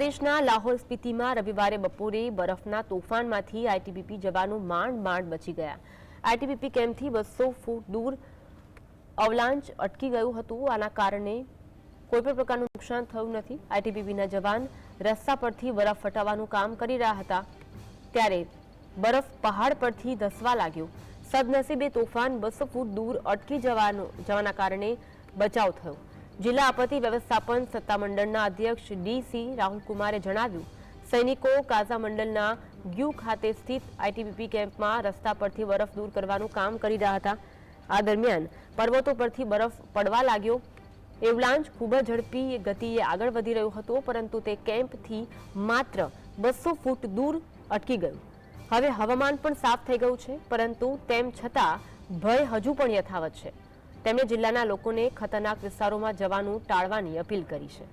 દેશના લાહોર સ્પીતિમાં રવિવારે બપોરે બરફના તોફાનમાંથી આઈટીબીપી જવાનો માંડ માંડ બચી ગયા. આઈટીબીપી કેમ્પથી બસો ફૂટ દૂર અવલાંચ અટકી ગયું હતું. આના કારણે કોઈપણ પ્રકારનું નુકસાન થયું નથી. આઈટીબીપીના જવાન રસ્તા પરથી બરફ હટાવવાનું કામ કરી રહ્યા હતા. ત્યારે બરફ પહાડ પરથી ધસવા લાગ્યો. સદનસીબે તોફાન બસો ફૂટ દૂર અટકી જવાનો, જવાના કારણે બચાવ થયો. જિલ્લા આપત્તિ વ્યવસ્થાપન સત્તામંડળના અધ્યક્ષ ડીસી રાહુલકુમારે જણાવ્યું, સૈનિકો કાઝા મંડળના ગ્યુ ખાતે સ્થિત આઈટીબીપી કેમ્પમાં રસ્તા પરથી બરફ દૂર કરવાનું કામ કરી રહ્યા હતા. આ દરમિયાન પર્વતો પરથી બરફ પડવા લાગ્યો. એવલાંચ ખૂબ જ ઝડપી ગતિએ આગળ વધી રહ્યો હતો, પરંતુ તે કેમ્પથી માત્ર બસો ફૂટ દૂર અટકી ગયું. હવે હવામાન પણ સાફ થઈ ગયું છે, પરંતુ તેમ છતાં ભય હજુ પણ યથાવત છે. તેમણે જિલ્લાના લોકોને ખતરનાક વિસ્તારોમાં જવાનું ટાળવાની અપીલ કરી છે.